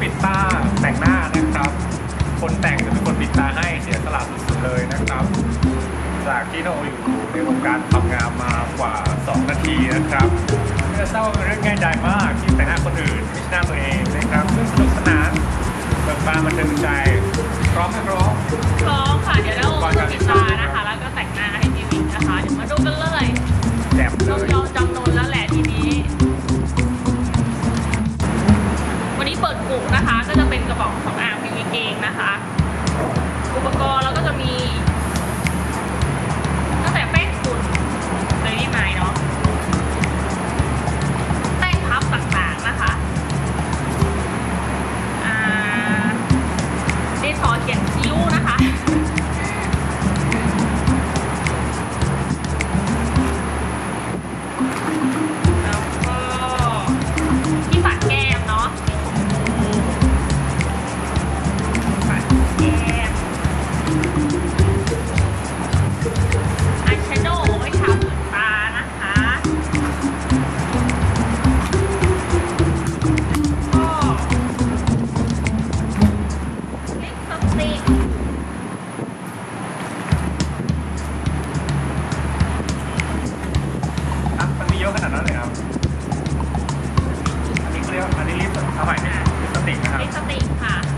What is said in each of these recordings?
ปิดตาแต่งหน้านะครับ คนแต่งจะเป็นคนปิดตาให้เสียสละสุดๆเลยนะครับ จากที่เราอยู่ในวงการทำงานมากว่า 2 นาทีนะครับเพื่อทราบว่าเป็นเรื่องง่ายดายมากที่แต่งหน้าคนอื่นไม่ชหน้าตัวเองนะครับ เปิดกลุ่มนะคะ ก็จะเป็นกระบอกของอางพิวิเกงนะคะ อุปกรณ์แล้วก็จะมีตั้งแต่แป้ง อาใหม่น่สติครัสติค่ะ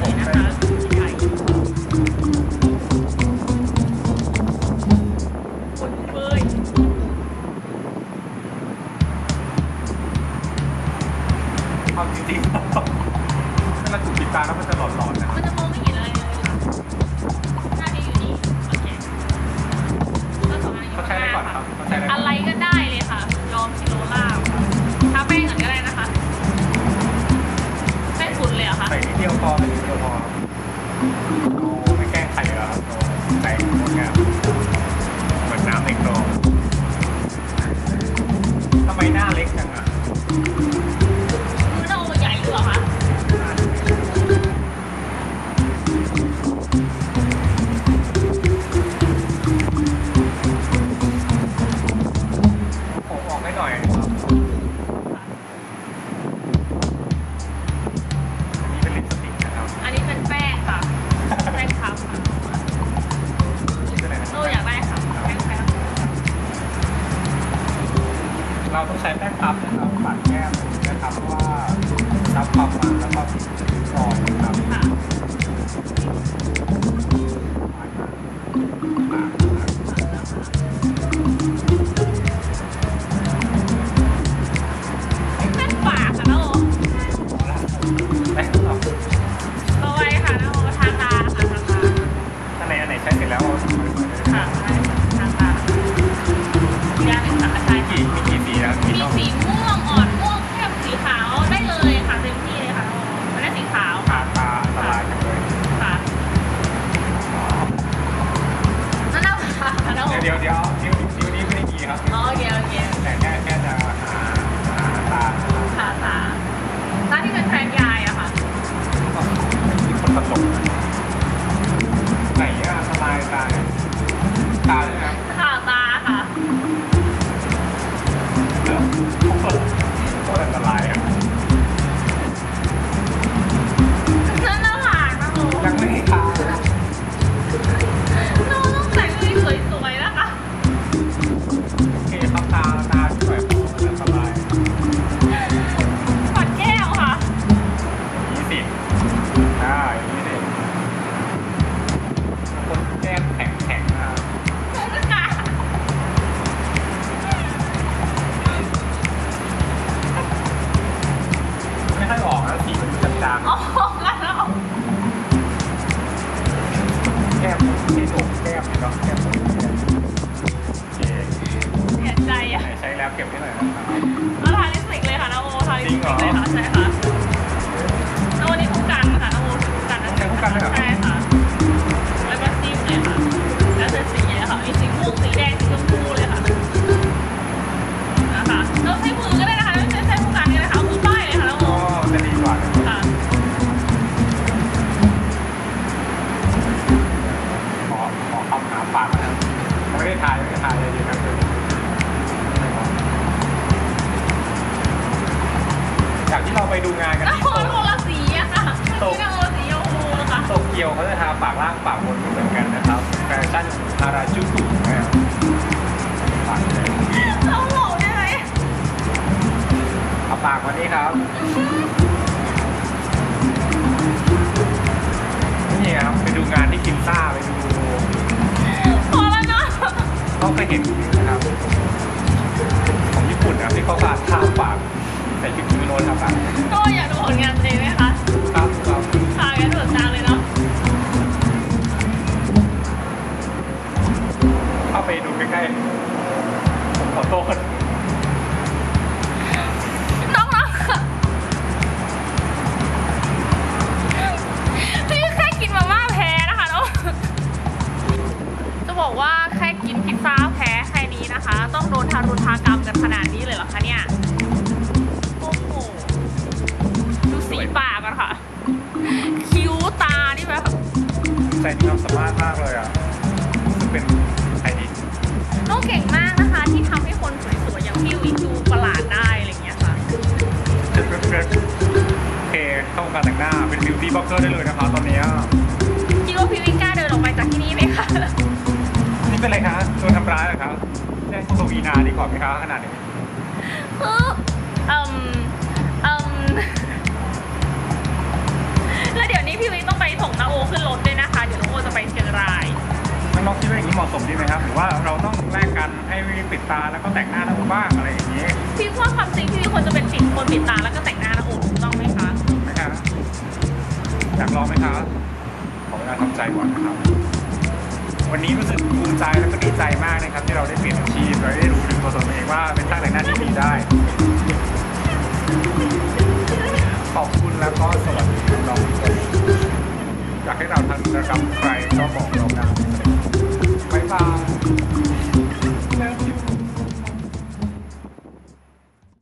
ช่นะคเบยความจริงๆถ้ามันถูกปิดตาแล้วมันจะหลอนๆนะ ส่นิดเดียวพ่นิดเดียวพอเอาไม่แกล้งใครเครับใส่หมดงามเหมือนน้ำในคลองทำไมหน้าเล็กจังอะ out. เราไปดูงานกันแล้วที่คโตนคนละสีอะค่ะนี่ก็คนละสีชมพูนะคะโตเกียวเขาจะทาปากล่างปากบนเหมือนกันนะครับแฟชั่นฮาราจูกุนะครับปากเลยเราโหลได้ไหมเอาปากมานี่ครับ นี่ครับ ไปดูงานที่กินซ่าไปดูพอแล้วเนาะเขาเคยเห็นนะครับของญี่ปุ่นนะครับที่เขาการทาปากใส่ชุดยูโรทาปากก็อยากดูผลงานตัวเองไหมคะครับครับค่ะงั้นเปิดตาเลยเนาะเข้าไปดูใกล้ๆผมขอโทษ ใจมีความสามารถมากเลยอะซึ่งเป็นไอดีน้องเก่งมากนะคะที่ทำให้คนสวยๆอย่างพี่วิกดูประหลาดได้อะไรอย่างเงี้ยค่ะโอเคเข้าวงการแต่งหน้า เป็นบิวตี้บล็อกเกอร์ได้เลยนะครับตอนเนี้ยคิดว่าพี่วิกกล้าเดินออกไปจากที่นี่ไหมคะ นี่เป็นอะไรคะโดนทำร้ายเหรอครับแจ้งโซวีนาดีกว่าไหมคะขนาดนี้เออเอื ใจและก็ดีใจมากนะครับที่เราได้เปลี่ยนอาชีพเราได้รู้ถึงตัวตนเองว่าเป็นช่างแต่งหน้าที่ดีได้